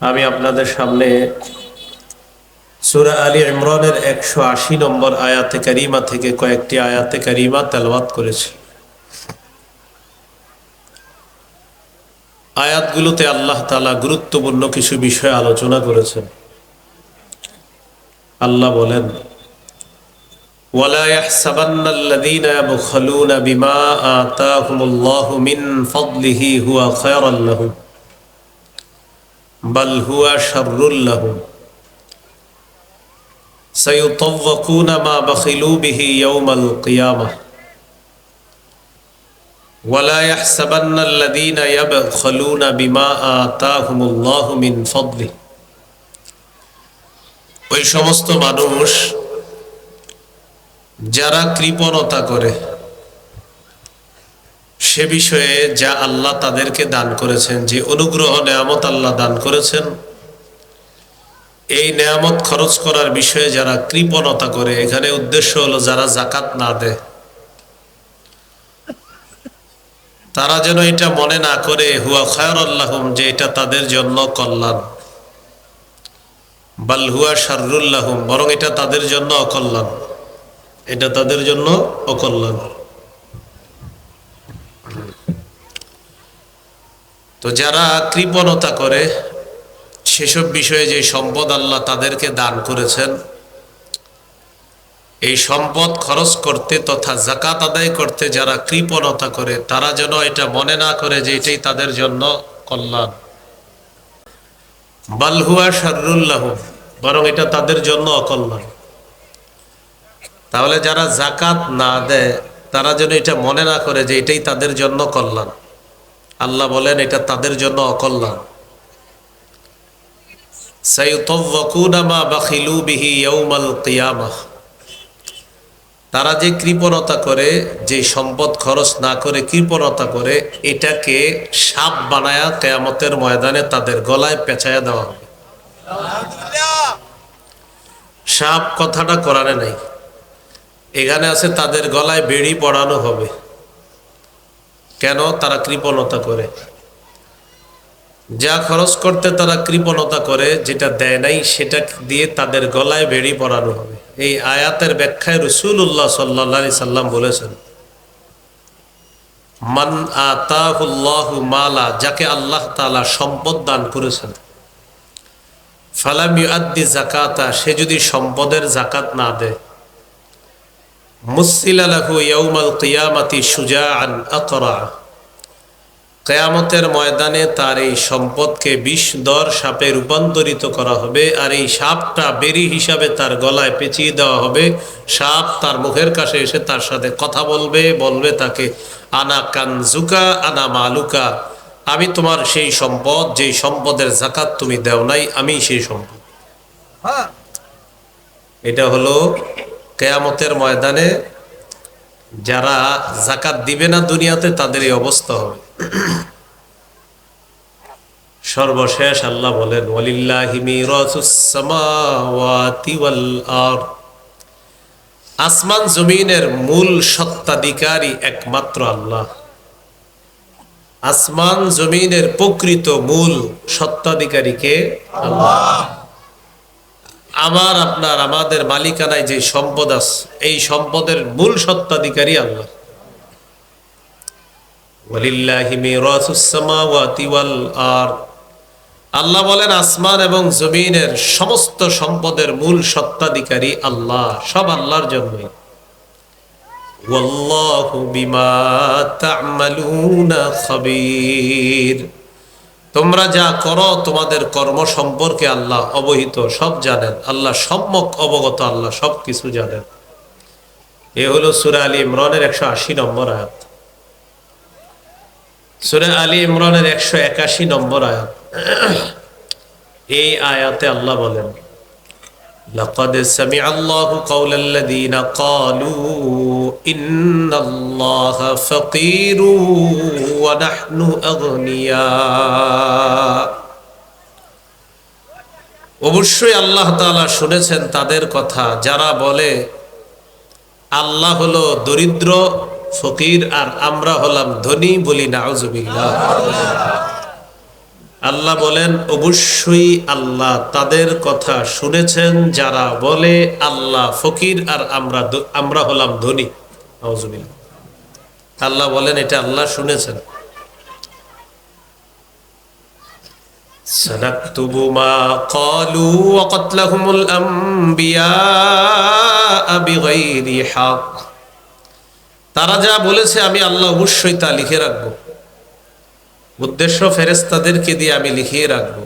আমি আপনাদের সামনে সুরা আলী ইমরানের একশো আশি নম্বর আয়াতে কারিমা থেকে কয়েকটি আয়াতে কারিমা তেলওয়াত করেছি আয়াতগুলোতে আল্লাহ তালা গুরুত্বপূর্ণ কিছু বিষয় আলোচনা করেছেন আল্লাহ বলেন ولا يحسبن الذين يبخلون بما آتاهم الله من فضله هو خيرا لهم بل هو شر لهم سيطوقون ما بخلوا به يوم القيامة ولا يحسبن الذين يبخلون بما آتاهم الله من فضله ওই সমস্ত মানুষ যারা কৃপণতা করে সে বিষয়ে যা আল্লাহ তাদেরকে দান করেছেন, যে অনুগ্রহ নেয়ামত আল্লাহ দান করেছেন, এই নেয়ামত খরচ করার বিষয়ে যারা কৃপণতা করে, এখানে উদ্দেশ্য হলো যারা জাকাত না দেয়। তারা যেন এটা মনে না করে, হুয়া খায়র আল্লাহম যে এটা তাদের জন্য কল্যাণ। বাল হুয়া শারুল্লাহম বরং এটা তাদের জন্য অকল্যাণ। এটা তাদের জন্য অকল্যাণ। তো যারা কৃপণতা করে, সেসব বিষয়ে যে সম্পদ আল্লাহ তাদেরকে দান করেছেন, এই সম্পদ খরচ করতে তথা জাকাত আদায় করতে যারা কৃপণতা করে, তারা যেন এটা মনে না করে যে এটাই তাদের জন্য কল্যাণ। বালহুয়া শারুল্লাহ বরং এটা তাদের জন্য অকল্যাণ। তাহলে যারা জাকাত না দেয়, তারা যেন এটা মনে না করে যে এটাই তাদের জন্য কল্যাণ। আল্লাহ বলেন, এটা তাদের জন্য অকল্যাণ। তারা যে কৃপণতা করে, যে সম্পদ খরচ না করে কৃপণতা করে, এটাকে সাপ বানায়া কেয়ামতের ময়দানে তাদের গলায় পেঁচায়া দেওয়া হবে। সাপ কথাটা কোরআনে নাই। এখানে আছে, তাদের গলায় বেড়ি পড়ানো হবে। কেন তারা কৃপণতা করে? যা খরচ করতে তারা কৃপণতা করে, যেটা দেয় নাই, সেটা দিয়ে তাদের গলায় বেড়ি পড়ানো হবে। এই আয়াতের ব্যাখ্যায় রসুল্লাহ সাল্লা সাল্লাম বলেছেন, মান মালা যাকে আল্লাহ তালা সম্পদ দান করেছেন। ফালাম আদি জাকাতা সে যদি সম্পদের জাকাত না দেয় মুসিলালাহু ইয়াউমাল কিয়ামাতি সুজাআন আকরা। কেয়ামতের ময়দানে তার এই সম্পদকে বিষ দর সাপে রূপান্তরিত করা হবে আর এই সাপটা বেরি হিসাবে তার গলায় পেঁচিয়ে দেওয়া হবে। সাপ তার মুখের কাছে এসে তার সাথে কথা বলবে বলবে তাকে আনা কানজুকা আনা মালুকা। আমি তোমার সেই সম্পদ যেই সম্পদের জাকাত তুমি দেও নাই আমি সেই সম্পদ। এটা হলো কেয়ামতের ময়দানে যারা জাকাত দিবে না দুনিয়াতে, তাদের এই অবস্থা হবে। সর্বশেষ আল্লাহ বলেন আসমান জমিনের মূল সত্তাধিকারী একমাত্র আল্লাহ। আসমান জমিনের প্রকৃত মূল সত্তাধিকারীকে আল্লাহ। আমার, আপনার, আমাদের মালিকানায় যে সম্পদ আছে, এই সম্পদের মূল সত্তাধিকারী আল্লাহ। আল্লাহ বলেন, আসমান এবং জমিনের সমস্ত সম্পদের মূল সত্তাধিকারী আল্লাহ, সব আল্লাহর জন্যই। তোমরা যা করো, তোমাদের কর্ম সম্পর্কে আল্লাহ অবহিত, সব জানেন। আল্লাহ সম্যক অবগত, আল্লাহ সব কিছু জানেন। এ হলো সুরা আলী ইমরানের একশো আশি নম্বর আয়াত। সুরা আলী ইমরানের একশো একাশি নম্বর আয়াত। এই আয়াতে আল্লাহ বলেন لقد سمع الله قول الذين قالوا إن الله فقير ونحن أغنياء অবশ্যই আল্লাহ তাআলা শুনেছেন তাদের কথা যারা বলে আল্লাহ হলো দরিদ্র ফকির আর আমরা হলাম ধনী বলি নাউজুবিল্লাহ আল্লাহ বলেন অবশ্যই আল্লাহ তাদের কথা শুনেছেন যারা বলে আল্লাহ ফকির আর আমরা দ- আমরা হলাম ধনী আউযুবিল্লাহ। আল্লাহ বলেন এটা আল্লাহ শুনেছেন سنكتب ما قالوا وقتلهم الأنبياء بغير حق তারা যা বলেছে আমি আল্লাহ অবশ্যই তা লিখে রাখবো উদ্দেশ্য ফেরেস্তাদেরকে দিয়ে আমি লিখিয়ে রাখব।